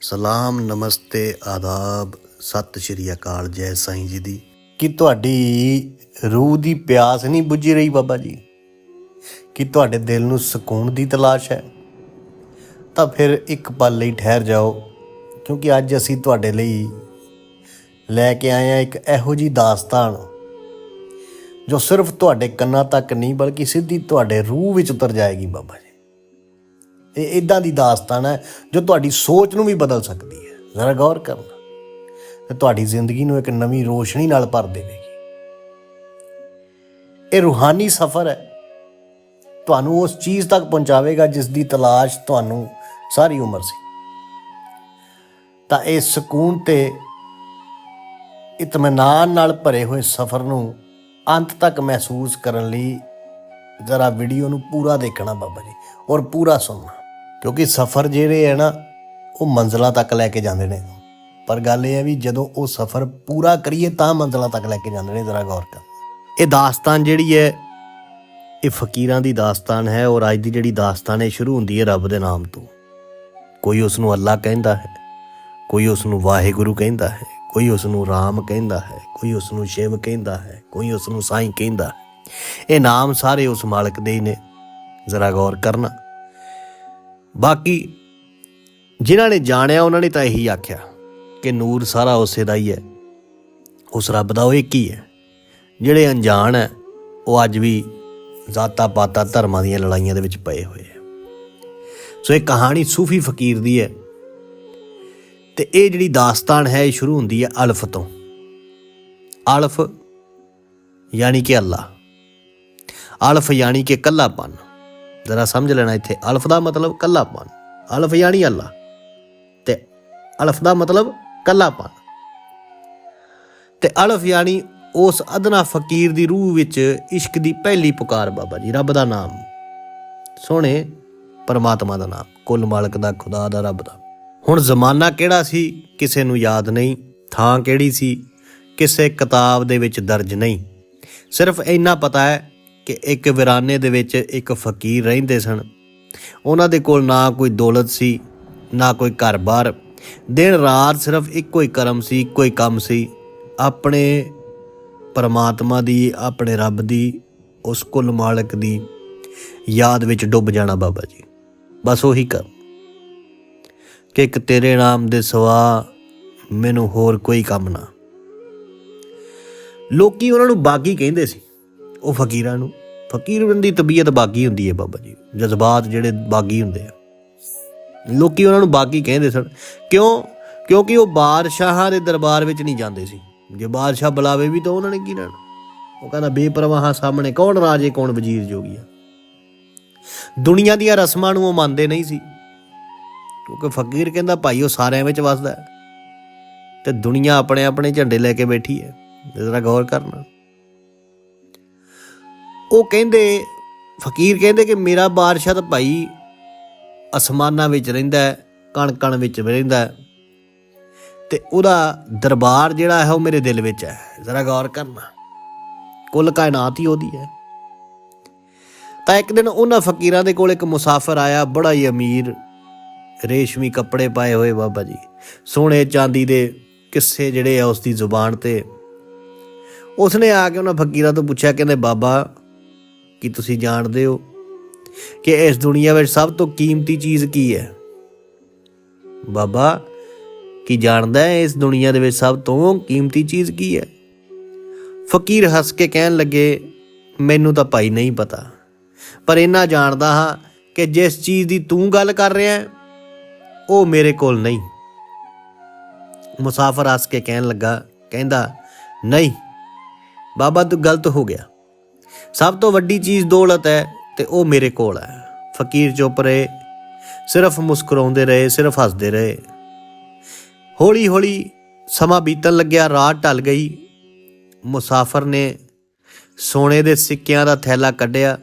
ਸਲਾਮ, ਨਮਸਤੇ, ਆਦਾਬ, ਸਤਿ ਸ਼੍ਰੀ ਅਕਾਲ, ਜੈ ਸਾਈਂ ਜੀ ਦੀ। ਕਿ ਤੁਹਾਡੀ ਰੂਹ ਦੀ ਪਿਆਸ ਨਹੀਂ ਬੁੱਝੀ ਰਹੀ ਬਾਬਾ ਜੀ? ਕਿ ਤੁਹਾਡੇ ਦਿਲ ਨੂੰ ਸਕੂਨ ਦੀ ਤਲਾਸ਼ ਹੈ? ਤਾਂ ਫਿਰ ਇੱਕ ਪਲ ਲਈ ਠਹਿਰ ਜਾਓ, ਕਿਉਂਕਿ ਅੱਜ ਅਸੀਂ ਤੁਹਾਡੇ ਲਈ ਲੈ ਕੇ ਆਏ ਹਾਂ ਇੱਕ ਇਹੋ ਜੀ ਦਾਸਤਾਨ। ਜੋ ਸਿਰਫ ਤੁਹਾਡੇ ਕੰਨਾਂ ਤੱਕ ਨਹੀਂ, ਬਲਕਿ ਸਿੱਧੀ ਤੁਹਾਡੇ ਰੂਹ ਵਿੱਚ ਉਤਰ ਜਾਏਗੀ ਬਾਬਾ ਜੀ। ਇਹ ਇਦਾਂ ਦੀ ਦਾਸਤਾਨ ਹੈ ਜੋ ਤੁਹਾਡੀ ਸੋਚ ਨੂੰ ਵੀ ਬਦਲ ਸਕਦੀ ਹੈ। ਜ਼ਰਾ ਗੌਰ ਕਰਨਾ। ਤੇ ਤੁਹਾਡੀ ਜ਼ਿੰਦਗੀ ਨੂੰ ਇੱਕ ਨਵੀਂ ਰੋਸ਼ਨੀ ਨਾਲ ਭਰ ਦੇਵੇਗੀ। ਇਹ ਰੂਹਾਨੀ ਸਫ਼ਰ ਹੈ। ਤੁਹਾਨੂੰ ਉਸ ਚੀਜ਼ ਤੱਕ ਪਹੁੰਚਾਵੇਗਾ ਜਿਸ ਦੀ ਤਲਾਸ਼ ਤੁਹਾਨੂੰ ਸਾਰੀ ਉਮਰ ਸੀ। ਤਾਂ ਇਹ ਸਕੂਨ ਤੇ ਇਤਮਾਨਾਨ ਨਾਲ ਭਰੇ ਹੋਏ ਸਫ਼ਰ ਨੂੰ ਅੰਤ ਤੱਕ ਮਹਿਸੂਸ ਕਰਨ ਲਈ ਜ਼ਰਾ ਵੀਡੀਓ ਨੂੰ ਪੂਰਾ ਦੇਖਣਾ ਬਾਬਾ ਜੀ ਔਰ ਪੂਰਾ ਸੁਣਨਾ। ਕਿਉਂਕਿ ਸਫ਼ਰ ਜਿਹੜੇ ਹੈ ਨਾ, ਉਹ ਮੰਜ਼ਲਾਂ ਤੱਕ ਲੈ ਕੇ ਜਾਂਦੇ ਨੇ। ਪਰ ਗੱਲ ਇਹ ਹੈ ਵੀ ਜਦੋਂ ਉਹ ਸਫ਼ਰ ਪੂਰਾ ਕਰੀਏ ਤਾਂ ਮੰਜ਼ਲਾਂ ਤੱਕ ਲੈ ਕੇ ਜਾਂਦੇ ਨੇ, ਜ਼ਰਾ ਗੌਰ ਕਰ ਇਹ ਦਾਸਤਾਨ ਜਿਹੜੀ ਹੈ, ਇਹ ਫਕੀਰਾਂ ਦੀ ਦਾਸਤਾਨ ਹੈ ਔਰ ਅੱਜ ਦੀ ਜਿਹੜੀ ਦਾਸਤਾਨ ਹੈ ਸ਼ੁਰੂ ਹੁੰਦੀ ਹੈ ਰੱਬ ਦੇ ਨਾਮ ਤੋਂ। ਕੋਈ ਉਸ ਨੂੰ ਅੱਲਾ ਕਹਿੰਦਾ ਹੈ, ਕੋਈ ਉਸ ਨੂੰ ਵਾਹਿਗੁਰੂ ਕਹਿੰਦਾ ਹੈ ਕੋਈ ਉਸ ਨੂੰ ਰਾਮ ਕਹਿੰਦਾ ਹੈ, ਕੋਈ ਉਸ ਨੂੰ ਸ਼ਿਵ ਕਹਿੰਦਾ ਹੈ, ਕੋਈ ਉਸ ਨੂੰ ਸਾਈਂ ਕਹਿੰਦਾ ਹੈ। ਇਹ ਨਾਮ ਸਾਰੇ ਉਸ ਮਾਲਕ ਦੇ ਹੀ ਨੇ। ਜ਼ਰਾ ਗੌਰ ਕਰਨਾ। ਬਾਕੀ ਜਿਨ੍ਹਾਂ ਨੇ ਜਾਣਿਆ, ਉਹਨਾਂ ਨੇ ਤਾਂ ਇਹੀ ਆਖਿਆ ਕਿ ਨੂਰ ਸਾਰਾ ਉਸੇ ਦਾ ਹੀ ਹੈ। ਉਸ ਰੱਬ ਦਾ ਉਹ ਇੱਕ ਹੀ ਹੈ। ਜਿਹੜੇ ਅਣਜਾਣ ਹੈ, ਉਹ ਅੱਜ ਵੀ ਜਾਤਾ ਪਾਤਾ ਧਰਮਾਂ ਦੀਆਂ ਲੜਾਈਆਂ ਦੇ ਵਿੱਚ ਪਏ ਹੋਏ ਆ ਸੋ ਇਹ ਕਹਾਣੀ ਸੂਫੀ ਫਕੀਰ ਦੀ ਹੈ। ਤੇ ਇਹ ਜਿਹੜੀ ਦਾਸਤਾਨ ਹੈ, ਇਹ ਸ਼ੁਰੂ ਹੁੰਦੀ ਹੈ ਅਲਫ ਤੋਂ। ਅਲਫ ਯਾਨੀ ਕਿ ਅੱਲਾ। ਅਲਫ ਯਾਨੀ ਕਿ ਕੱਲਾਪਨ। ਜ਼ਰਾ ਸਮਝ ਲੈਣਾ ਇੱਥੇ। ਅਲਫ ਦਾ ਮਤਲਬ ਕੱਲਾਪਨ। ਅਲਫ ਯਾਨੀ ਅੱਲਾ। ਤੇ ਅਲਫ ਦਾ ਮਤਲਬ ਕੱਲਾਪਨ। ਤੇ ਅਲਫ ਯਾਨੀ ਉਸ ਅਦਨਾ ਫਕੀਰ ਦੀ ਰੂਹ ਵਿੱਚ ਇਸ਼ਕ ਦੀ ਪਹਿਲੀ ਪੁਕਾਰ ਬਾਬਾ ਜੀ, ਰੱਬ ਦਾ ਨਾਮ। ਸੋਹਣੇ ਪਰਮਾਤਮਾ ਦਾ ਨਾਮ। ਕੁੱਲ ਮਾਲਕ ਦਾ, ਖੁਦਾ ਦਾ, ਰੱਬ ਦਾ। ਹੁਣ ਜ਼ਮਾਨਾ ਕਿਹੜਾ ਸੀ, ਕਿਸੇ ਨੂੰ ਯਾਦ ਨਹੀਂ, ਥਾਂ ਕਿਹੜੀ ਸੀ, ਕਿਸੇ ਕਿਤਾਬ ਦੇ ਵਿੱਚ ਦਰਜ ਨਹੀਂ। ਸਿਰਫ ਇੰਨਾ ਪਤਾ ਹੈ ਕਿ ਇੱਕ ਵਿਰਾਨੇ ਦੇ ਵਿੱਚ ਇੱਕ ਫਕੀਰ ਰਹਿੰਦੇ ਸਨ। ਉਹਨਾਂ ਦੇ ਕੋਲ ਨਾ ਕੋਈ ਦੌਲਤ ਸੀ, ਨਾ ਕੋਈ ਘਰ-ਬਾਰ। ਦਿਨ ਰਾਤ ਸਿਰਫ ਇੱਕੋ ਹੀ ਕਰਮ ਸੀ, ਇੱਕੋ ਹੀ ਕੰਮ ਸੀ। ਆਪਣੇ ਪਰਮਾਤਮਾ ਦੀ, ਆਪਣੇ ਰੱਬ ਦੀ, ਉਸ ਕੁੱਲ ਮਾਲਕ ਦੀ ਯਾਦ ਵਿੱਚ ਡੁੱਬ ਜਾਣਾ ਬਾਬਾ ਜੀ। ਬਸ ਉਹੀ ਕਰ ਕਿ ਇੱਕ ਤੇਰੇ ਨਾਮ ਦੇ ਸਿਵਾ ਮੈਨੂੰ ਹੋਰ ਕੋਈ ਕੰਮ ਨਾ। ਲੋਕੀ ਉਹਨਾਂ ਨੂੰ ਬਾਗੀ ਕਹਿੰਦੇ ਸੀ। ਉਹ ਫਕੀਰਾਂ ਨੂੰ, ਫਕੀਰ ਦੀ ਤਬੀਅਤ ਬਾਗੀ ਹੁੰਦੀ ਹੈ ਬਾਬਾ ਜੀ, ਜਜ਼ਬਾਤ ਜਿਹੜੇ ਬਾਗੀ ਹੁੰਦੇ ਆ। ਲੋਕੀ ਉਹਨਾਂ ਨੂੰ ਬਾਗੀ ਕਹਿੰਦੇ ਸਨ। ਕਿਉਂ? ਕਿਉਂਕਿ ਉਹ ਬਾਦਸ਼ਾਹਾਂ ਦੇ ਦਰਬਾਰ ਵਿੱਚ ਨਹੀਂ ਜਾਂਦੇ ਸੀ। ਜੇ ਬਾਦਸ਼ਾਹ ਬੁਲਾਵੇ ਵੀ ਤਾਂ ਉਹਨਾਂ ਨੇ ਕੀ ਲੈਣਾ? ਉਹ ਕਹਿੰਦਾ, ਬੇਪਰਵਾਹਾਂ ਸਾਹਮਣੇ ਕੌਣ ਰਾਜੇ, ਕੌਣ ਵਜ਼ੀਰ ਜੋਗੀਆ ਦੁਨੀਆ ਦੀਆਂ ਰਸਮਾਂ ਨੂੰ ਉਹ ਮੰਨਦੇ ਨਹੀਂ ਸੀ। ਕਿਉਂਕਿ ਫਕੀਰ ਕਹਿੰਦਾ, ਭਾਈ, ਉਹ ਸਾਰਿਆਂ ਵਿੱਚ ਵੱਸਦਾ ਹੈ ਤੇ ਦੁਨੀਆ ਆਪਣੇ ਆਪਣੇ ਝੰਡੇ ਲੈ ਕੇ ਬੈਠੀ ਹੈ। ਜਰਾ ਗੌਰ ਕਰਨਾ। ਉਹ ਕਹਿੰਦੇ, ਫਕੀਰ ਕਹਿੰਦੇ ਕਿ ਮੇਰਾ ਬਾਦਸ਼ਾਹ ਤਾਂ ਭਾਈ ਅਸਮਾਨਾਂ ਵਿੱਚ ਰਹਿੰਦਾ ਹੈ ਕਣ ਕਣ ਵਿੱਚ ਰਹਿੰਦਾ ਹੈ ਤੇ ਉਹਦਾ ਦਰਬਾਰ ਜਿਹੜਾ ਹੈ, ਉਹ ਮੇਰੇ ਦਿਲ ਵਿੱਚ ਹੈ। ਜ਼ਰਾ ਗੌਰ ਕਰਨਾ। ਕੁੱਲ ਕਾਇਨਾਤ ਹੀ ਉਹਦੀ ਹੈ। ਤਾਂ ਇੱਕ ਦਿਨ ਉਹਨਾਂ ਫਕੀਰਾਂ ਦੇ ਕੋਲ ਇੱਕ ਮੁਸਾਫਰ ਆਇਆ, ਬੜਾ ਹੀ ਅਮੀਰ ਰੇਸ਼ਮੀ ਕੱਪੜੇ ਪਾਏ ਹੋਏ ਬਾਬਾ ਜੀ। ਸੋਨੇ ਚਾਂਦੀ ਦੇ ਕਿੱਸੇ ਜਿਹੜੇ ਆ ਉਸ ਦੀ ਜ਼ੁਬਾਨ ਤੇ। ਉਸਨੇ ਆ ਕੇ ਉਹਨਾਂ ਫਕੀਰਾਂ ਤੋਂ ਪੁੱਛਿਆ, ਕਹਿੰਦੇ, ਬਾਬਾ, ਕੀ ਤੁਸੀਂ ਜਾਣਦੇ ਹੋ ਕਿ ਇਸ ਦੁਨੀਆ ਵਿੱਚ ਸਭ ਤੋਂ ਕੀਮਤੀ ਚੀਜ਼ ਕੀ ਹੈ? ਬਾਬਾ, ਕੀ ਜਾਣਦਾ ਹੈ ਇਸ ਦੁਨੀਆ ਦੇ ਵਿੱਚ ਸਭ ਤੋਂ ਕੀਮਤੀ ਚੀਜ਼ ਕੀ ਹੈ? ਫਕੀਰ ਹੱਸ ਕੇ ਕਹਿਣ ਲੱਗੇ, ਮੈਨੂੰ ਤਾਂ ਭਾਈ ਨਹੀਂ ਪਤਾ, ਪਰ ਇਹਨਾਂ ਜਾਣਦਾ ਹਾਂ ਕਿ ਜਿਸ ਚੀਜ਼ ਦੀ ਤੂੰ ਗੱਲ ਕਰ ਰਿਹਾ ਹੈ ਉਹ ਮੇਰੇ ਕੋਲ ਨਹੀਂ। ਮੁਸਾਫਰ ਹੱਸ ਕੇ ਕਹਿਣ ਲੱਗਾ, ਕਹਿੰਦਾ, ਨਹੀਂ, ਬਾਬਾ ਤੂੰ ਗਲਤ ਹੋ ਗਿਆ। ਸਭ ਤੋਂ ਵੱਡੀ ਚੀਜ਼ ਦੌਲਤ ਹੈ ਤੇ ਉਹ ਮੇਰੇ ਕੋਲ ਹੈ। ਫਕੀਰ ਚੁੱਪ ਰਹੇ, ਸਿਰਫ ਮੁਸਕਰਾਉਂਦੇ ਰਹੇ, ਸਿਰਫ ਹੱਸਦੇ ਰਹੇ। ਹੌਲੀ ਹੌਲੀ ਸਮਾਂ ਬੀਤਣ ਲੱਗਿਆ, ਰਾਤ ਢਲ ਗਈ। ਮੁਸਾਫਰ ਨੇ ਸੋਨੇ ਦੇ ਸਿੱਕਿਆਂ ਦਾ ਥੈਲਾ ਕੱਢਿਆ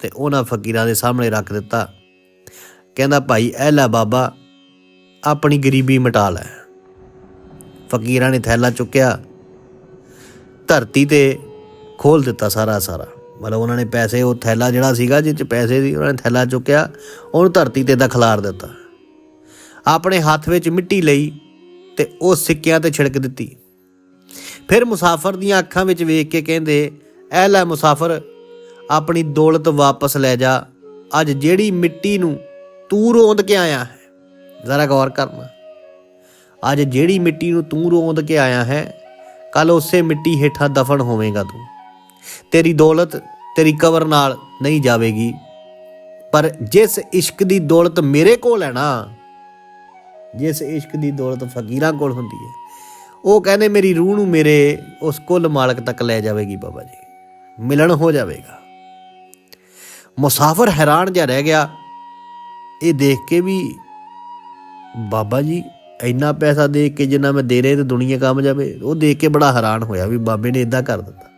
ਤੇ ਉਹਨਾਂ ਫਕੀਰਾਂ ਦੇ ਸਾਹਮਣੇ ਰੱਖ ਦਿੱਤਾ। ਕਹਿੰਦਾ, ਭਾਈ, ਇਹ ਬਾਬਾ ਆਪਣੀ ਗਰੀਬੀ ਮਿਟਾ ਲੈ। ਫਕੀਰਾਂ ਨੇ ਥੈਲਾ ਚੁੱਕਿਆ। ਧਰਤੀ ਤੇ ਖੋਲ ਦਿੱਤਾ ਸਾਰਾ ਸਾਰਾ। ਮਤਲਬ ਉਹਨਾਂ ਨੇ ਪੈਸੇ, ਉਹ ਥੈਲਾ ਜਿਹੜਾ ਸੀਗਾ, ਜਿਹ ਚ ਪੈਸੇ ਸੀ, ਉਹਨਾਂ ਨੇ ਥੈਲਾ ਚੁੱਕਿਆ, ਉਹਨੂੰ ਧਰਤੀ ਤੇ ਦਾ ਖਿਲਾਰ ਦਿੱਤਾ। ਆਪਣੇ ਹੱਥ ਵਿੱਚ ਮਿੱਟੀ ਲਈ ਤੇ ਉਹ ਸਿੱਕਿਆਂ ਤੇ ਛਿੜਕ ਦਿੱਤੀ। ਫਿਰ ਮੁਸਾਫਰ ਦੀਆਂ ਅੱਖਾਂ ਵਿੱਚ ਵੇਖ ਕੇ ਕਹਿੰਦੇ, ਐ ਲੈ ਮੁਸਾਫਰ, ਆਪਣੀ ਦੌਲਤ ਵਾਪਸ ਲੈ ਜਾ। ਅੱਜ ਜਿਹੜੀ ਮਿੱਟੀ ਨੂੰ ਤੂੰ ਰੋਂਦ ਕੇ ਆਇਆ ਹੈ ਜ਼ਰਾ ਗੌਰ ਕਰਨਾ ਅੱਜ ਜਿਹੜੀ ਮਿੱਟੀ ਨੂੰ ਤੂੰ ਰੋਂਦ ਕੇ ਆਇਆ ਹੈ ਕੱਲ ਉਸੇ ਮਿੱਟੀ ਹੇਠਾਂ ਦਫਨ ਹੋਵੇਂਗਾ ਤੂੰ। ਤੇਰੀ ਦੌਲਤ, ਤੇਰੀ ਕਬਰ ਨਾਲ ਨਹੀਂ ਜਾਵੇਗੀ। ਪਰ ਜਿਸ ਇਸ਼ਕ ਦੀ ਦੌਲਤ ਮੇਰੇ ਕੋਲ ਹੈ ਨਾ, ਜਿਸ ਇਸ਼ਕ ਦੀ ਦੌਲਤ ਫਕੀਰਾਂ ਕੋਲ ਹੁੰਦੀ ਹੈ, ਉਹ ਕਹਿੰਦੇ ਮੇਰੀ ਰੂਹ ਨੂੰ ਮੇਰੇ ਉਸ ਕੁੱਲ ਮਾਲਕ ਤੱਕ ਲੈ ਜਾਵੇਗੀ ਬਾਬਾ ਜੀ। ਮਿਲਣ ਹੋ ਜਾਵੇਗਾ। ਮੁਸਾਫਰ ਹੈਰਾਨ ਜਿਹਾ ਰਹਿ ਗਿਆ। ਇਹ ਦੇਖ ਕੇ ਵੀ ਬਾਬਾ ਜੀ, ਇੰਨਾ ਪੈਸਾ ਦੇ ਕੇ ਜਿੰਨਾ ਮੈਂ ਦੇ ਰਿਹਾ ਤੇ ਦੁਨੀਆ ਕੰਮ ਜਾਵੇ ਉਹ ਦੇਖ ਕੇ ਬੜਾ ਹੈਰਾਨ ਹੋਇਆ ਵੀ ਬਾਬੇ ਨੇ ਇਦਾਂ ਕਰ ਦਿੱਤਾ।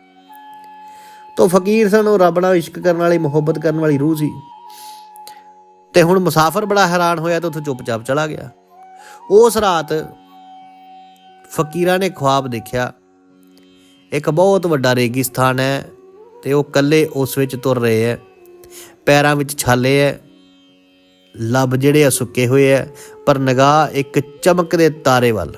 ਤੋ ਫਕੀਰ ਸਨ, ਉਹ ਰੱਬ ਨਾਲ ਇਸ਼ਕ ਕਰਨ ਵਾਲੀ, ਮੁਹੱਬਤ ਕਰਨ ਵਾਲੀ ਰੂਹ ਸੀ। ਤੇ ਹੁਣ ਮੁਸਾਫਰ ਬੜਾ ਹੈਰਾਨ ਹੋਇਆ ਤੇ ਉੱਥੋਂ ਚੁੱਪਚਾਪ ਚਲਾ ਗਿਆ। ਉਸ ਰਾਤ ਫਕੀਰਾਂ ਨੇ ਖੁਆਬ ਦੇਖਿਆ, ਇੱਕ ਬਹੁਤ ਵੱਡਾ ਰੇਗਿਸਤਾਨ ਹੈ ਤੇ ਉਹ ਇਕੱਲੇ ਉਸ ਵਿੱਚ ਤੁਰ ਰਹੇ ਹੈ, ਪੈਰਾਂ ਵਿੱਚ ਛਾਲੇ ਹੈ, ਲੱਭ ਜਿਹੜੇ ਆ ਸੁੱਕੇ ਹੋਏ ਐ ਪਰ ਨਿਗਾਹ ਇੱਕ ਚਮਕਦੇ ਤਾਰੇ ਵੱਲ।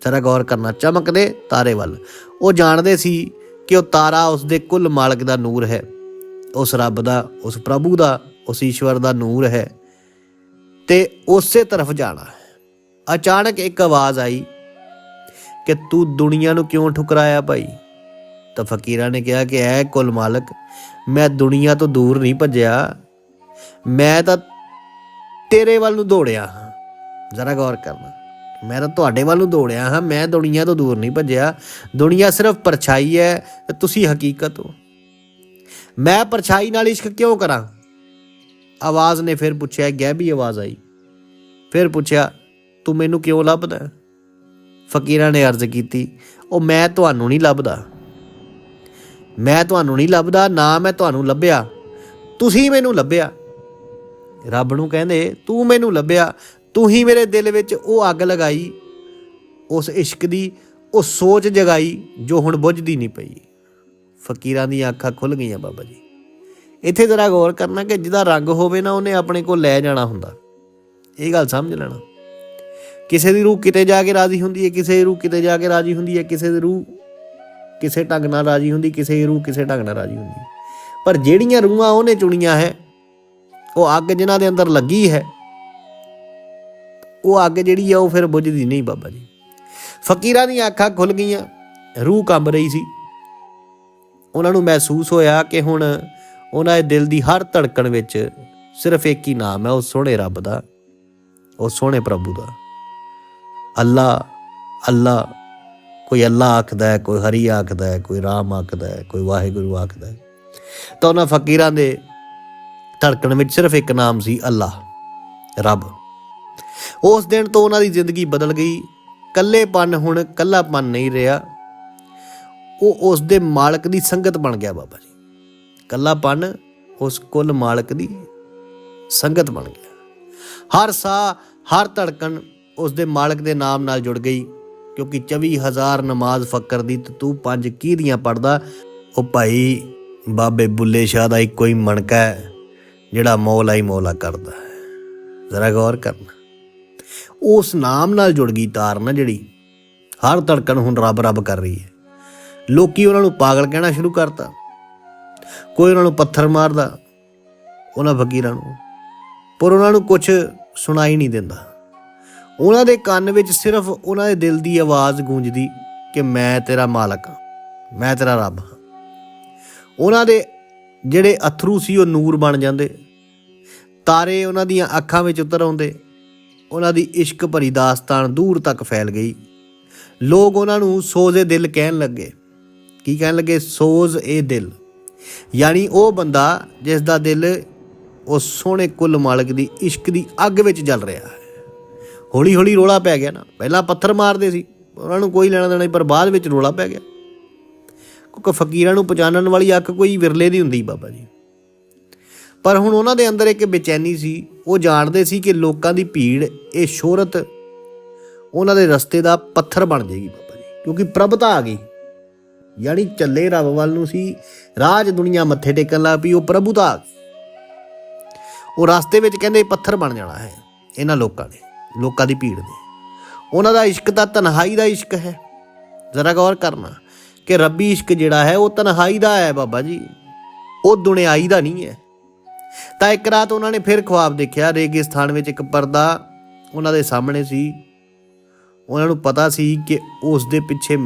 ਜ਼ਰਾ ਗੌਰ ਕਰਨਾ, ਚਮਕਦੇ ਤਾਰੇ ਵੱਲ। ਉਹ ਜਾਣਦੇ ਸੀ ਕਿ ਉਹ ਤਾਰਾ ਉਸ ਦੇ ਕੁੱਲ ਮਾਲਕ ਦਾ ਨੂਰ ਹੈ। ਉਸ ਰੱਬ ਦਾ, ਉਸ ਪ੍ਰਭੂ ਦਾ, ਉਸ ਈਸ਼ਵਰ ਦਾ ਨੂਰ ਹੈ। ਤੇ ਉਸੇ ਤਰਫ ਜਾਣਾ। ਅਚਾਨਕ ਇੱਕ ਆਵਾਜ਼ ਆਈ ਕਿ, ਤੂੰ ਦੁਨੀਆ ਨੂੰ ਕਿਉਂ ਠੁਕਰਾਇਆ ਭਾਈ? ਤਾਂ ਫਕੀਰਾਂ ਨੇ ਕਿਹਾ ਕਿ, ਐ ਕੁੱਲ ਮਾਲਕ, ਮੈਂ ਦੁਨੀਆ ਤੋਂ ਦੂਰ ਨਹੀਂ ਭੱਜਿਆ। ਮੈਂ ਤਾਂ ਤੇਰੇ ਵੱਲ ਨੂੰ ਦੌੜਿਆ ਹਾਂ। ਜ਼ਰਾ ਗੌਰ ਕਰਨਾ। ਮੈਂ ਤਾਂ ਤੁਹਾਡੇ ਵੱਲ ਨੂੰ ਦੌੜਿਆ ਹਾਂ, ਮੈਂ ਦੁਨੀਆ ਤੋਂ ਦੂਰ ਨਹੀਂ ਭੱਜਿਆ। ਦੁਨੀਆ ਸਿਰਫ ਪਰਛਾਈ ਹੈ ਤੇ ਤੁਸੀਂ ਹਕੀਕਤ ਹੋ। ਮੈਂ ਪਰਛਾਈ ਨਾਲ ਇਸ਼ਕ ਕਿਉਂ ਕਰਾਂ? ਆਵਾਜ਼ ਨੇ ਫਿਰ ਪੁੱਛਿਆ ਗਹਿਬੀ ਆਵਾਜ਼ ਆਈ। ਫਿਰ ਪੁੱਛਿਆ, ਤੂੰ ਮੈਨੂੰ ਕਿਉਂ ਲੱਭਦਾ? ਫਕੀਰਾਂ ਨੇ ਅਰਜ਼ ਕੀਤੀ, ਉਹ ਮੈਂ ਤੁਹਾਨੂੰ ਨਹੀਂ ਲੱਭਦਾ। ਮੈਂ ਤੁਹਾਨੂੰ ਨਹੀਂ ਲੱਭਦਾ, ਨਾ ਮੈਂ ਤੁਹਾਨੂੰ ਲੱਭਿਆ। ਤੁਸੀਂ ਮੈਨੂੰ ਲੱਭਿਆ। ਰੱਬ ਨੂੰ ਕਹਿੰਦੇ, ਤੂੰ ਮੈਨੂੰ ਲੱਭਿਆ ਤੂੰ ਹੀ ਮੇਰੇ ਦਿਲ ਵਿੱਚ ਉਹ ਅੱਗ ਲਗਾਈ, ਉਸ ਇਸ਼ਕ ਦੀ ਉਹ ਸੋਚ ਜਗਾਈ ਜੋ ਹੁਣ ਬੁੱਝਦੀ ਨਹੀਂ ਪਈ। ਫਕੀਰਾਂ ਦੀਆਂ ਅੱਖਾਂ ਖੁੱਲ ਗਈਆਂ ਬਾਬਾ ਜੀ। ਇੱਥੇ ਜ਼ਰਾ ਗੌਰ ਕਰਨਾ ਕਿ ਜਿਹਦਾ ਰੰਗ ਹੋਵੇ ਨਾ ਉਹਨੇ ਆਪਣੇ ਕੋਲ ਲੈ ਜਾਣਾ ਹੁੰਦਾ। ਇਹ ਗੱਲ ਸਮਝ ਲੈਣਾ। ਕਿਸੇ ਦੀ ਰੂਹ ਕਿਤੇ ਜਾ ਕੇ ਰਾਜ਼ੀ ਹੁੰਦੀ ਹੈ, ਕਿਸੇ ਦੀ ਰੂਹ ਕਿਤੇ ਜਾ ਕੇ ਰਾਜ਼ੀ ਹੁੰਦੀ ਹੈ, ਕਿਸੇ ਦੀ ਰੂਹ ਕਿਸੇ ਢੰਗ ਨਾਲ ਰਾਜ਼ੀ ਹੁੰਦੀ, ਕਿਸੇ ਦੀ ਰੂਹ ਕਿਸੇ ਢੰਗ ਨਾਲ ਰਾਜ਼ੀ ਹੁੰਦੀ। ਪਰ ਜਿਹੜੀਆਂ ਰੂਹਾਂ ਉਹਨੇ ਚੁਣੀਆਂ ਹੈ, ਉਹ ਅੱਗ ਜਿਨ੍ਹਾਂ ਦੇ ਅੰਦਰ ਲੱਗੀ ਹੈ ਉਹ ਅੱਗ ਜਿਹੜੀ ਆ, ਉਹ ਫਿਰ ਬੁਝਦੀ ਨਹੀਂ ਬਾਬਾ ਜੀ। ਫਕੀਰਾਂ ਦੀਆਂ ਅੱਖਾਂ ਖੁੱਲ ਗਈਆਂ, ਰੂਹ ਕੰਬ ਰਹੀ ਸੀ। ਉਹਨਾਂ ਨੂੰ ਮਹਿਸੂਸ ਹੋਇਆ ਕਿ ਹੁਣ ਉਹਨਾਂ ਦੇ ਦਿਲ ਦੀ ਹਰ ਧੜਕਣ ਵਿੱਚ ਸਿਰਫ ਇੱਕ ਹੀ ਨਾਮ ਹੈ, ਉਹ ਸੋਹਣੇ ਰੱਬ ਦਾ, ਉਹ ਸੋਹਣੇ ਪ੍ਰਭੂ ਦਾ। ਅੱਲਾ ਅੱਲਾ, ਕੋਈ ਅੱਲਾ ਆਖਦਾ ਹੈ, ਕੋਈ ਹਰੀ ਆਖਦਾ ਹੈ, ਕੋਈ ਰਾਮ ਆਖਦਾ ਹੈ, ਕੋਈ ਵਾਹਿਗੁਰੂ ਆਖਦਾ ਹੈ। ਤਾਂ ਉਹਨਾਂ ਫਕੀਰਾਂ ਦੇ ਧੜਕਣ ਵਿੱਚ ਸਿਰਫ ਇੱਕ ਨਾਮ ਸੀ, ਅੱਲਾ, ਰੱਬ। ਉਸ ਦਿਨ ਤੋਂ ਉਹਨਾਂ ਦੀ ਜ਼ਿੰਦਗੀ ਬਦਲ ਗਈ। ਕੱਲੇਪਨ ਹੁਣ ਕੱਲਾਪਨ ਨਹੀਂ ਰਿਹਾ। ਉਹ ਉਸ ਦੇ ਮਾਲਕ ਦੀ ਸੰਗਤ ਬਣ ਗਿਆ ਬਾਬਾ ਜੀ। ਕੱਲਾਪਨ ਉਸ ਕੁੱਲ ਮਾਲਕ ਦੀ ਸੰਗਤ ਬਣ ਗਿਆ। ਹਰ ਸਾਹ, ਹਰ ਧੜਕਣ ਉਸ ਦੇ ਮਾਲਕ ਦੇ ਨਾਮ ਨਾਲ ਜੁੜ ਗਈ। ਕਿਉਂਕਿ 24000 ਨਮਾਜ਼ ਫਕਰ ਦੀ ਤੇ ਤੂੰ ਪੰਜ ਕੀ ਦੀਆਂ ਪੜਦਾ ਉਹ ਭਾਈ, ਬਾਬੇ ਬੁੱਲੇ ਸ਼ਾਹ ਦਾ ਇੱਕੋ ਹੀ ਮਣਕਾ ਹੈ, ਜਿਹੜਾ ਮੌਲਾ ਹੀ ਮੌਲਾ ਕਰਦਾ ਹੈ। ਜ਼ਰਾ ਗੌਰ ਕਰਨਾ। ਉਸ ਨਾਮ ਨਾਲ ਜੁੜ ਗਈ ਤਾਰ ਨਾ ਜਿਹੜੀ ਹਰ ਧੜਕਣ ਹੁਣ ਰੱਬ ਰੱਬ ਕਰ ਰਹੀ ਹੈ। ਲੋਕੀ ਉਹਨਾਂ ਨੂੰ ਪਾਗਲ ਕਹਿਣਾ ਸ਼ੁਰੂ ਕਰਤਾ। ਕੋਈ ਉਹਨਾਂ ਨੂੰ ਪੱਥਰ ਮਾਰਦਾ, ਉਹਨਾਂ ਫਕੀਰਾਂ ਨੂੰ। ਪਰ ਉਹਨਾਂ ਨੂੰ ਕੁਝ ਸੁਣਾਈ ਨਹੀਂ ਦਿੰਦਾ। ਉਹਨਾਂ ਦੇ ਕੰਨ ਵਿੱਚ ਸਿਰਫ ਉਹਨਾਂ ਦੇ ਦਿਲ ਦੀ ਆਵਾਜ਼ ਗੂੰਜਦੀ ਕਿ ਮੈਂ ਤੇਰਾ ਮਾਲਕ ਹਾਂ, ਮੈਂ ਤੇਰਾ ਰੱਬ ਹਾਂ। ਉਹਨਾਂ ਦੇ ਜਿਹੜੇ ਅਥਰੂ ਸੀ ਉਹ ਨੂਰ ਬਣ ਜਾਂਦੇ। ਤਾਰੇ ਉਹਨਾਂ ਦੀਆਂ ਅੱਖਾਂ ਵਿੱਚ ਉਤਰ ਆਉਂਦੇ। ਉਹਨਾਂ ਦੀ ਇਸ਼ਕ ਭਰੀ ਦਾਸਤਾਨ ਦੂਰ ਤੱਕ ਫੈਲ ਗਈ। ਲੋਕ ਉਹਨਾਂ ਨੂੰ ਸੋਜ਼ੇ ਦਿਲ ਕਹਿਣ ਲੱਗੇ। ਕੀ ਕਹਿਣ ਲੱਗੇ? ਸੋਜ਼ ਇਹ ਦਿਲ। ਯਾਨੀ ਉਹ ਬੰਦਾ ਜਿਸ ਦਾ ਦਿਲ ਉਸ ਸੋਹਣੇ ਕੁੱਲ ਮਾਲਕ ਦੀ ਇਸ਼ਕ ਦੀ ਅੱਗ ਵਿੱਚ ਜਲ ਰਿਹਾ ਹੈ। ਹੌਲੀ ਹੌਲੀ ਰੋਲਾ ਪੈ ਗਿਆ ਨਾ। ਪਹਿਲਾਂ ਪੱਥਰ ਮਾਰਦੇ ਸੀ, ਉਹਨਾਂ ਨੂੰ ਕੋਈ ਲੈਣਾ ਦੇਣਾ ਪਰ ਬਾਅਦ ਵਿੱਚ ਰੋਲਾ ਪੈ ਗਿਆ। ਕਿਉਂਕਿ ਫਕੀਰਾਂ ਨੂੰ ਪਛਾਣਨ ਵਾਲੀ ਅੱਖ ਕੋਈ ਵਿਰਲੇ ਦੀ ਹੁੰਦੀ ਬਾਬਾ ਜੀ। ਪਰ ਹੁਣ ਉਹਨਾਂ ਦੇ ਅੰਦਰ ਇੱਕ ਬੇਚੈਨੀ ਸੀ। ਉਹ ਜਾਣਦੇ ਸੀ ਕਿ ਲੋਕਾਂ ਦੀ ਭੀੜ, ਇਹ ਸ਼ੋਹਰਤ ਉਹਨਾਂ ਦੇ ਰਸਤੇ ਦਾ ਪੱਥਰ ਬਣ ਜਾਏਗੀ ਬਾਬਾ ਜੀ, ਕਿਉਂਕਿ ਪ੍ਰਭਤਾ ਆ ਗਈ। ਯਾਨੀ ਚੱਲੇ ਰੱਬ ਵੱਲ ਨੂੰ ਸੀ, ਰਾਜ ਦੁਨੀਆ ਮੱਥੇ ਟੇਕਣ ਲੱਗ ਪਈ, ਉਹ ਪ੍ਰਭੂ ਦਾ ਉਹ ਰਸਤੇ ਵਿੱਚ ਕਹਿੰਦੇ ਪੱਥਰ ਬਣ ਜਾਣਾ ਹੈ ਇਹਨਾਂ ਲੋਕਾਂ ਨੇ, ਲੋਕਾਂ ਦੀ ਭੀੜ ਨੇ। ਉਹਨਾਂ ਦਾ ਇਸ਼ਕ ਤਾਂ ਤਨਹਾਈ ਦਾ ਇਸ਼ਕ ਹੈ। ਜ਼ਰਾ ਗੌਰ ਕਰਨਾ ਕਿ ਰੱਬੀ ਇਸ਼ਕ ਜਿਹੜਾ ਹੈ, ਉਹ ਤਨਹਾਈ ਦਾ ਹੈ ਬਾਬਾ ਜੀ। ਉਹ ਦੁਨਿਆਈ ਦਾ ਨਹੀਂ ਹੈ। ਤਾਂ ਇੱਕ ਰਾਤ ਉਹਨਾਂ ਨੇ ਫਿਰ ਖੁਆਬ ਦੇਖਿਆ, ਰੇਗਿਸਤਾਨ ਵਿੱਚ ਇੱਕ ਪਰਦਾ ਉਹਨਾਂ ਦੇ ਸਾਹਮਣੇ ਸੀ। ਉਹਨਾਂ ਨੂੰ ਪਤਾ ਸੀ ਕਿ ਉਸ ਦੇ ਪਿੱਛੇ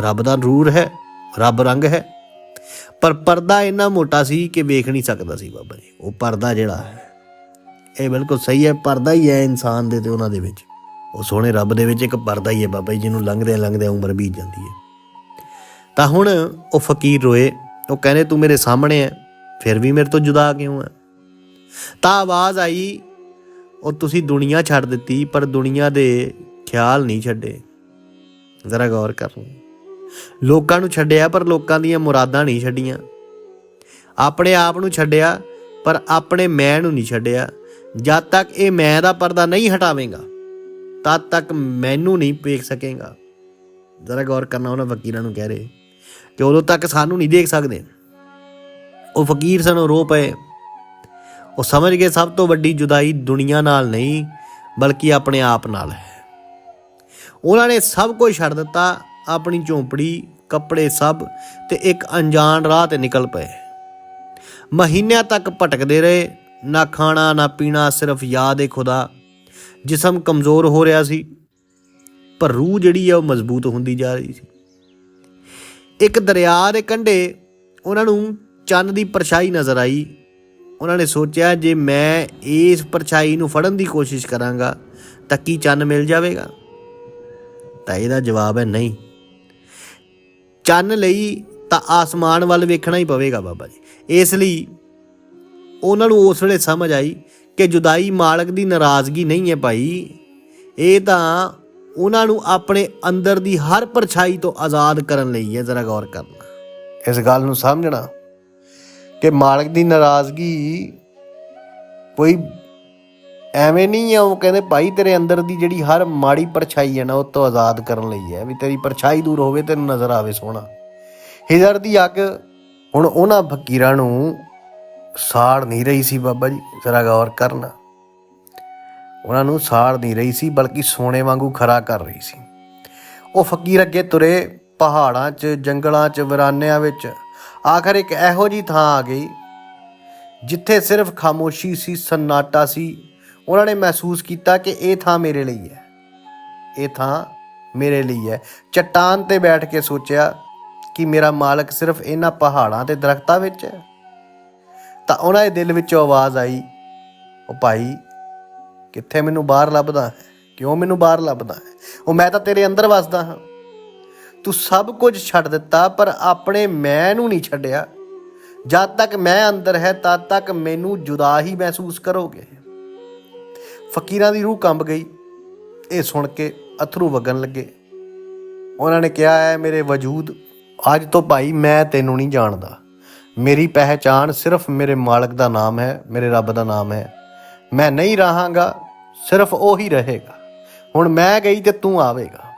ਰੱਬ ਦਾ ਨੂਰ ਹੈ, ਰੱਬ ਰੰਗ ਹੈ। ਪਰ ਪਰਦਾ ਇੰਨਾ ਮੋਟਾ ਸੀ ਕਿ ਵੇਖ ਨਹੀਂ ਸਕਦਾ ਸੀ ਬਾਬਾ ਜੀ। ਉਹ ਪਰਦਾ ਜਿਹੜਾ ਹੈ, ਇਹ ਬਿਲਕੁਲ ਸਹੀ ਹੈ, ਪਰਦਾ ਹੀ ਹੈ ਇਨਸਾਨ ਦੇ ਤੇ ਉਹਨਾਂ ਦੇ ਵਿੱਚ। ਉਹ ਸੋਹਣੇ ਰੱਬ ਦੇ ਵਿੱਚ ਇੱਕ ਪਰਦਾ ਹੀ ਹੈ ਬਾਬਾ ਜੀ, ਜਿਹਨੂੰ ਲੰਘਦੇ ਲੰਘਦੇ ਉਮਰ ਬੀਤ ਜਾਂਦੀ ਹੈ। ਤਾਂ ਹੁਣ ਉਹ ਫਕੀਰ ਰੋਏ, ਉਹ ਕਹਿੰਦੇ, ਤੂੰ ਮੇਰੇ ਸਾਹਮਣੇ ਹੈ। ਫਿਰ ਵੀ ਮੇਰੇ ਤੋਂ ਜੁਦਾ ਕਿਉਂ ਆ? ਤਾਂ ਆਵਾਜ਼ ਆਈ, ਉਹ ਤੁਸੀਂ ਦੁਨੀਆ ਛੱਡ ਦਿੱਤੀ, ਪਰ ਦੁਨੀਆ ਦੇ ਖਿਆਲ ਨਹੀਂ ਛੱਡੇ। ਜ਼ਰਾ ਗੌਰ ਕਰੋ ਲੋਕਾਂ ਨੂੰ ਛੱਡਿਆ, ਪਰ ਲੋਕਾਂ ਦੀਆਂ ਮੁਰਾਦਾਂ ਨਹੀਂ ਛੱਡੀਆਂ। ਆਪਣੇ ਆਪ ਨੂੰ ਛੱਡਿਆ, ਪਰ ਆਪਣੇ ਮੈਂ ਨੂੰ ਨਹੀਂ ਛੱਡਿਆ। ਜਦ ਤੱਕ ਇਹ ਮੈਂ ਦਾ ਪਰਦਾ ਨਹੀਂ ਹਟਾਵੇਂਗਾ, ਤਦ ਤੱਕ ਮੈਨੂੰ ਨਹੀਂ ਵੇਖ ਸਕੇਗਾ। ਜ਼ਰਾ ਗੌਰ ਕਰਨਾ ਉਹਨਾਂ ਵਕੀਲਾਂ ਨੂੰ ਕਹਿ ਰਹੇ, ਕਿ ਉਦੋਂ ਤੱਕ ਸਾਨੂੰ ਨਹੀਂ ਦੇਖ ਸਕਦੇ। ਉਹ ਫਕੀਰ ਸਨ, ਉਹ ਰੋ ਪਏ। ਉਹ ਸਮਝ ਗਏ ਸਭ ਤੋਂ ਵੱਡੀ ਜੁਦਾਈ ਦੁਨੀਆ ਨਾਲ ਨਹੀਂ, ਬਲਕਿ ਆਪਣੇ ਆਪ ਨਾਲ ਹੈ। ਉਹਨਾਂ ਨੇ ਸਭ ਕੁਝ ਛੱਡ ਦਿੱਤਾ, ਆਪਣੀ ਝੌਂਪੜੀ, ਕੱਪੜੇ ਸਭ ਤੇ ਇੱਕ ਅਣਜਾਣ ਰਾਹ ਤੇ ਨਿਕਲ ਪਏ। ਮਹੀਨਿਆਂ ਤੱਕ ਭਟਕਦੇ ਰਹੇ, ਨਾ ਖਾਣਾ, ਨਾ ਪੀਣਾ, ਸਿਰਫ ਯਾਦ ਏ ਖੁਦਾ। ਜਿਸਮ ਕਮਜ਼ੋਰ ਹੋ ਰਿਹਾ ਸੀ, ਪਰ ਰੂਹ ਜਿਹੜੀ ਆ ਉਹ ਮਜ਼ਬੂਤ ਹੁੰਦੀ ਜਾ ਰਹੀ ਸੀ। ਇੱਕ ਦਰਿਆ ਦੇ ਕੰਢੇ ਉਹਨਾਂ ਨੂੰ ਚੰਨ ਦੀ ਪਰਛਾਈ ਨਜ਼ਰ ਆਈ। ਉਹਨਾਂ ਨੇ ਸੋਚਿਆ, ਜੇ ਮੈਂ ਇਸ ਪਰਛਾਈ ਨੂੰ ਫੜਨ ਦੀ ਕੋਸ਼ਿਸ਼ ਕਰਾਂਗਾ, ਤਾਂ ਕੀ ਚੰਨ ਮਿਲ ਜਾਵੇਗਾ? ਤਾਂ ਇਹਦਾ ਜਵਾਬ ਹੈ ਨਹੀਂ। ਚੰਨ ਲਈ ਤਾਂ ਆਸਮਾਨ ਵੱਲ ਵੇਖਣਾ ਹੀ ਪਵੇਗਾ ਬਾਬਾ ਜੀ। ਇਸ ਲਈ ਉਹਨਾਂ ਨੂੰ ਉਸ ਵੇਲੇ ਸਮਝ ਆਈ ਕਿ ਜੁਦਾਈ ਮਾਲਕ ਦੀ ਨਾਰਾਜ਼ਗੀ ਨਹੀਂ ਹੈ ਭਾਈ। ਇਹ ਤਾਂ ਉਹਨਾਂ ਨੂੰ ਆਪਣੇ ਅੰਦਰ ਦੀ ਹਰ ਪਰਛਾਈ ਤੋਂ ਆਜ਼ਾਦ ਕਰਨ ਲਈ ਹੈ, ਜ਼ਰਾ ਗੌਰ ਕਰਨਾ। ਇਸ ਗੱਲ ਨੂੰ ਸਮਝਣਾ ਕਿ ਮਾਲਕ ਦੀ ਨਾਰਾਜ਼ਗੀ ਕੋਈ ਐਵੇਂ ਨਹੀਂ ਆ, ਉਹ ਕਹਿੰਦੇ ਭਾਈ ਤੇਰੇ ਅੰਦਰ ਦੀ ਜਿਹੜੀ ਹਰ ਮਾੜੀ ਪਰਛਾਈ ਹੈ ਨਾ, ਉਹ ਤੋਂ ਆਜ਼ਾਦ ਕਰਨ ਲਈ ਹੈ, ਵੀ ਤੇਰੀ ਪਰਛਾਈ ਦੂਰ ਹੋਵੇ ਤੈਨੂੰ ਨਜ਼ਰ ਆਵੇ ਸੋਹਣਾ। ਹਿਜ਼ਰ ਦੀ ਅੱਗ ਹੁਣ ਉਹਨਾਂ ਫਕੀਰਾਂ ਨੂੰ ਸਾੜ ਨਹੀਂ ਰਹੀ ਸੀ ਬਾਬਾ ਜੀ, ਜ਼ਰਾ ਗੌਰ ਕਰਨਾ। ਉਹਨਾਂ ਨੂੰ ਸਾੜ ਨਹੀਂ ਰਹੀ ਸੀ, ਬਲਕਿ ਸੋਨੇ ਵਾਂਗੂ ਖਰਾ ਕਰ ਰਹੀ ਸੀ। ਉਹ ਫਕੀਰ ਅੱਗੇ ਤੁਰੇ ਪਹਾੜਾਂ 'ਚ, ਜੰਗਲਾਂ 'ਚ, ਵਿਰਾਨਿਆਂ ਵਿੱਚ ਆਖਰ ਇੱਕ ਇਹੋ ਜੀ ਥਾਂ ਆ ਗਈ ਜਿੱਥੇ ਸਿਰਫ ਖਾਮੋਸ਼ੀ ਸੀ, ਸੰਨਾਟਾ ਸੀ। ਉਹਨਾਂ ਨੇ ਮਹਿਸੂਸ ਕੀਤਾ ਕਿ ਇਹ ਥਾਂ ਮੇਰੇ ਲਈ ਹੈ। ਇਹ ਥਾਂ ਮੇਰੇ ਲਈ ਹੈ। ਚਟਾਨ ਤੇ ਬੈਠ ਕੇ ਸੋਚਿਆ ਕਿ ਮੇਰਾ ਮਾਲਕ ਸਿਰਫ ਇਹਨਾਂ ਪਹਾੜਾਂ ਤੇ ਦਰਖਤਾਂ ਵਿੱਚ ਹੈ। ਤਾਂ ਉਹਨਾਂ ਦੇ ਦਿਲ ਵਿੱਚੋਂ ਆਵਾਜ਼ ਆਈ, ਉਹ ਭਾਈ, ਕਿੱਥੇ ਮੈਨੂੰ ਬਾਹਰ ਲੱਭਦਾ ਹੈ? ਕਿਉਂ ਮੈਨੂੰ ਬਾਹਰ ਲੱਭਦਾ ਹੈ? ਉਹ ਮੈਂ ਤਾਂ ਤੇਰੇ ਅੰਦਰ ਵਸਦਾ ਹਾਂ। ਤੂੰ ਸਭ ਕੁਝ ਛੱਡ ਦਿੱਤਾ, ਪਰ ਆਪਣੇ ਮੈਂ ਨੂੰ ਨਹੀਂ ਛੱਡਿਆ। ਜਦ ਤੱਕ ਮੈਂ ਅੰਦਰ ਹੈ, ਤਦ ਤੱਕ ਮੈਨੂੰ ਜੁਦਾ ਹੀ ਮਹਿਸੂਸ ਕਰੋਗੇ। ਫਕੀਰਾਂ ਦੀ ਰੂਹ ਕੰਬ ਗਈ। ਇਹ ਸੁਣ ਕੇ ਅਥਰੂ ਵਗਣ ਲੱਗੇ। ਉਹਨਾਂ ਨੇ ਕਿਹਾ ਹੈ ਮੇਰੇ ਵਜੂਦ, ਅੱਜ ਤੋਂ ਭਾਈ ਮੈਂ ਤੈਨੂੰ ਨਹੀਂ ਜਾਣਦਾ। ਮੇਰੀ ਪਹਿਚਾਨ ਸਿਰਫ ਮੇਰੇ ਮਾਲਕ ਦਾ ਨਾਮ ਹੈ, ਮੇਰੇ ਰੱਬ ਦਾ ਨਾਮ ਹੈ। ਮੈਂ ਨਹੀਂ ਰਹਾਂਗਾ, ਸਿਰਫ ਉਹੀ ਰਹੇਗਾ। ਹੁਣ ਮੈਂ ਗਈ ਤੇ ਤੂੰ ਆਵੇਗਾ।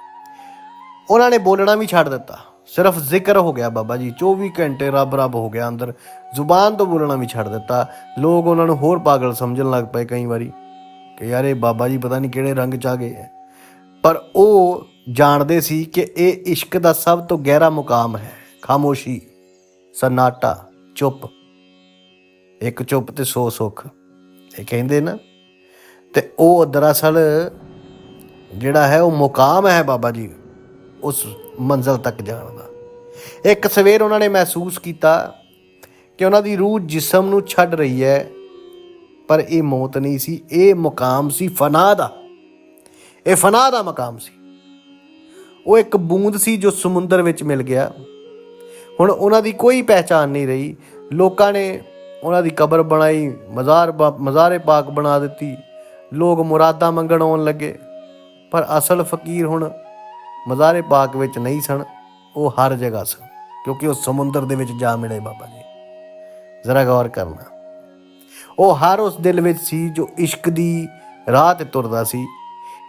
ਉਹਨਾਂ ਨੇ ਬੋਲਣਾ ਵੀ ਛੱਡ ਦਿੱਤਾ। ਸਿਰਫ ਜ਼ਿਕਰ ਹੋ ਗਿਆ ਬਾਬਾ ਜੀ 24 ਘੰਟੇ ਰੱਬ ਰੱਬ ਹੋ ਗਿਆ ਅੰਦਰ। ਜ਼ੁਬਾਨ ਤੋਂ ਬੋਲਣਾ ਵੀ ਛੱਡ ਦਿੱਤਾ। ਲੋਕ ਉਹਨਾਂ ਨੂੰ ਹੋਰ ਪਾਗਲ ਸਮਝਣ ਲੱਗ ਪਏ ਕਈ ਵਾਰੀ ਕਿ ਯਾਰ ਇਹ ਬਾਬਾ ਜੀ ਪਤਾ ਨਹੀਂ ਕਿਹੜੇ ਰੰਗ ਚ ਆ ਗਏ ਹੈ ਪਰ ਉਹ ਜਾਣਦੇ ਸੀ ਕਿ ਇਹ ਇਸ਼ਕ ਦਾ ਸਭ ਤੋਂ ਗਹਿਰਾ ਮੁਕਾਮ ਹੈ। ਖਾਮੋਸ਼ੀ, ਸਨਾਟਾ, ਚੁੱਪ। ਇੱਕ ਚੁੱਪ ਤੇ ਸੋ ਸੁੱਖ। ਇਹ ਕਹਿੰਦੇ ਨਾ, ਤੇ ਉਹ ਦਰਅਸਲ ਜਿਹੜਾ ਹੈ ਉਹ ਮੁਕਾਮ ਹੈ ਬਾਬਾ ਜੀ। ਉਸ ਮੰਜ਼ਲ ਤੱਕ ਜਾਣ ਦਾ ਇੱਕ ਸਵੇਰ ਉਹਨਾਂ ਨੇ ਮਹਿਸੂਸ ਕੀਤਾ ਕਿ ਉਹਨਾਂ ਦੀ ਰੂਹ ਜਿਸਮ ਨੂੰ ਛੱਡ ਰਹੀ ਹੈ, ਪਰ ਇਹ ਮੌਤ ਨਹੀਂ ਸੀ, ਇਹ ਮੁਕਾਮ ਸੀ ਫਨਾ ਦਾ। ਇਹ ਫਨਾ ਦਾ ਮਕਾਮ ਸੀ। ਉਹ ਇੱਕ ਬੂੰਦ ਸੀ ਜੋ ਸਮੁੰਦਰ ਵਿੱਚ ਮਿਲ ਗਿਆ। ਹੁਣ ਉਹਨਾਂ ਦੀ ਕੋਈ ਪਹਿਚਾਨ ਨਹੀਂ ਰਹੀ। ਲੋਕਾਂ ਨੇ ਉਹਨਾਂ ਦੀ ਕਬਰ ਬਣਾਈ, ਮਜ਼ਾਰ ਬਾ- ਮਜ਼ਾਰੇ ਪਾਕ ਬਣਾ ਦਿੱਤੀ। ਲੋਕ ਮੁਰਾਦਾਂ ਮੰਗਣ ਆਉਣ ਲੱਗੇ। ਪਰ ਅਸਲ ਫਕੀਰ ਹੁਣ ਮਜ਼ਾਰੇ ਪਾਕ ਵਿੱਚ ਨਹੀਂ ਸਨ, ਉਹ ਹਰ ਜਗ੍ਹਾ ਸਨ, ਕਿਉਂਕਿ ਉਹ ਸਮੁੰਦਰ ਦੇ ਵਿੱਚ ਜਾ ਮਿਲੇ ਬਾਬਾ ਜੀ। ਜ਼ਰਾ ਗੌਰ ਕਰਨਾ। ਉਹ ਹਰ ਉਸ ਦਿਲ ਵਿੱਚ ਸੀ ਜੋ ਇਸ਼ਕ ਦੀ ਰਾਹ ਤੇ ਤੁਰਦਾ ਸੀ।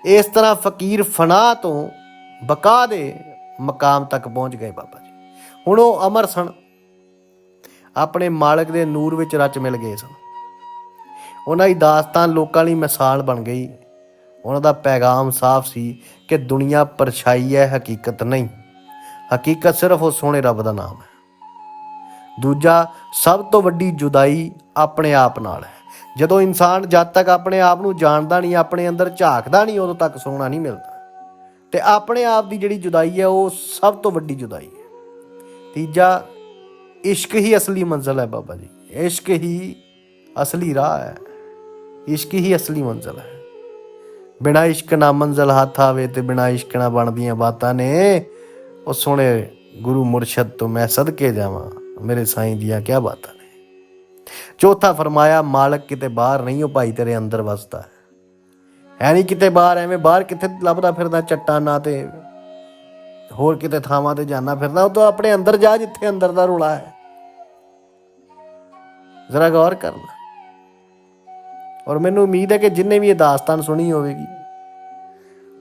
ਇਸ ਤਰ੍ਹਾਂ ਫਕੀਰ ਫਨਾ ਤੋਂ ਬਕਾ ਦੇ ਮਕਾਮ ਤੱਕ ਪਹੁੰਚ ਗਏ ਬਾਬਾ ਜੀ। ਹੁਣ ਉਹ ਅਮਰ ਸਨ। ਆਪਣੇ ਮਾਲਕ ਦੇ ਨੂਰ ਵਿੱਚ ਰਚ ਮਿਲ ਗਏ ਸਨ। ਉਹਨਾਂ ਦੀ ਦਾਸਤਾਨ ਲੋਕਾਂ ਲਈ ਮਿਸਾਲ ਬਣ ਗਈ। ਉਹਨਾਂ ਦਾ ਪੈਗਾਮ ਸਾਫ਼ ਸੀ ਕਿ ਦੁਨੀਆ ਪਰਛਾਈ ਹੈ, ਹਕੀਕਤ ਨਹੀਂ। ਹਕੀਕਤ ਸਿਰਫ ਉਹ ਸੋਹਣੇ ਰੱਬ ਦਾ ਨਾਮ ਹੈ। ਦੂਜਾ, ਸਭ ਤੋਂ ਵੱਡੀ ਜੁਦਾਈ ਆਪਣੇ ਆਪ ਨਾਲ ਹੈ। ਜਦੋਂ ਇਨਸਾਨ ਜਦ ਤੱਕ ਆਪਣੇ ਆਪ ਨੂੰ ਜਾਣਦਾ ਨਹੀਂ, ਆਪਣੇ ਅੰਦਰ ਝਾਕਦਾ ਨਹੀਂ, ਉਦੋਂ ਤੱਕ ਸੋਹਣਾ ਨਹੀਂ ਮਿਲਦਾ। ਤੇ ਆਪਣੇ ਆਪ ਦੀ ਜਿਹੜੀ ਜੁਦਾਈ ਹੈ, ਉਹ ਸਭ ਤੋਂ ਵੱਡੀ ਜੁਦਾਈ ਹੈ। ਤੀਜਾ, ਇਸ਼ਕ ਹੀ ਅਸਲੀ ਮੰਜ਼ਲ ਹੈ ਬਾਬਾ ਜੀ। ਇਸ਼ਕ ਹੀ ਅਸਲੀ ਰਾਹ ਹੈ। ਇਸ਼ਕ ਹੀ ਅਸਲੀ ਮੰਜ਼ਲ ਹੈ। ਬਿਨਾ ਇਸ਼ਕ ਨਾ ਮੰਜ਼ਲ ਹੱਥ ਆਵੇ ਤੇ ਬਿਨਾ ਇਸ਼ਕ ਨਾ ਬਣਦੀਆਂ ਬਾਤਾਂ ਨੇ। ਉਹ ਸੋਹਣੇ ਗੁਰੂ ਮੁਰਸ਼ਦ ਤੋਂ ਮੈਂ ਸਦਕੇ ਜਾਵਾਂ। ਮੇਰੇ ਸਾਈਂ ਦੀਆਂ ਕੀ ਬਾਤਾਂ ਨੇ। ਚੌਥਾ ਫਰਮਾਇਆ, ਮਾਲਕ ਕਿਤੇ ਬਾਹਰ ਨਹੀਂ ਉਹ ਭਾਈ, ਤੇਰੇ ਅੰਦਰ ਵਸਦਾ ਹੈ। ਹੈ ਨਹੀਂ ਕਿਤੇ ਬਾਹਰ, ਐਵੇਂ ਬਾਹਰ ਕਿੱਥੇ ਲੱਭਦਾ ਫਿਰਦਾ ਚੱਟਾਨਾਂ ਤੇ ਹੋਰ ਕਿਤੇ ਥਾਵਾਂ ਤੇ ਜਾਣਾ ਫਿਰਦਾ, ਉਹ ਤਾਂ ਆਪਣੇ ਅੰਦਰ ਜਾ ਜਿੱਥੇ ਅੰਦਰ ਦਾ ਰੋਲਾ ਹੈ। ਜ਼ਰਾ ਗੌਰ ਕਰਨਾ। ਔਰ ਮੈਨੂੰ ਉਮੀਦ ਹੈ ਕਿ ਜਿੰਨੇ ਵੀ ਇਹ ਦਾਸਤਾਨ ਸੁਣੀ ਹੋਵੇਗੀ,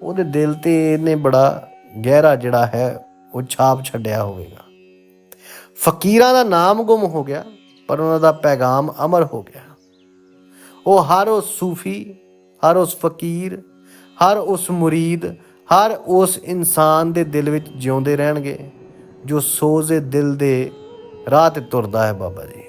ਉਹਦੇ ਦਿਲ ਤੇ ਇਹਨੇ ਬੜਾ ਗਹਿਰਾ ਜਿਹੜਾ ਹੈ, ਉਹ ਛਾਪ ਛੱਡਿਆ ਹੋਵੇਗਾ। ਫਕੀਰਾਂ ਦਾ ਨਾਮ ਗੁੰਮ ਹੋ ਗਿਆ, ਪਰ ਉਹਨਾਂ ਦਾ ਪੈਗਾਮ ਅਮਰ ਹੋ ਗਿਆ। ਉਹ ਹਰ ਉਸ ਸੂਫੀ, ਹਰ ਉਸ ਫਕੀਰ, ਹਰ ਉਸ ਮੁਰੀਦ, ਹਰ ਉਸ ਇਨਸਾਨ ਦੇ ਦਿਲ ਵਿੱਚ ਜਿਉਂਦੇ ਰਹਿਣਗੇ, ਜੋ ਸੋਜ਼ੇ ਦਿਲ ਦੇ ਰਾਹ ਤੇ ਤੁਰਦਾ ਹੈ ਬਾਬਾ ਜੀ।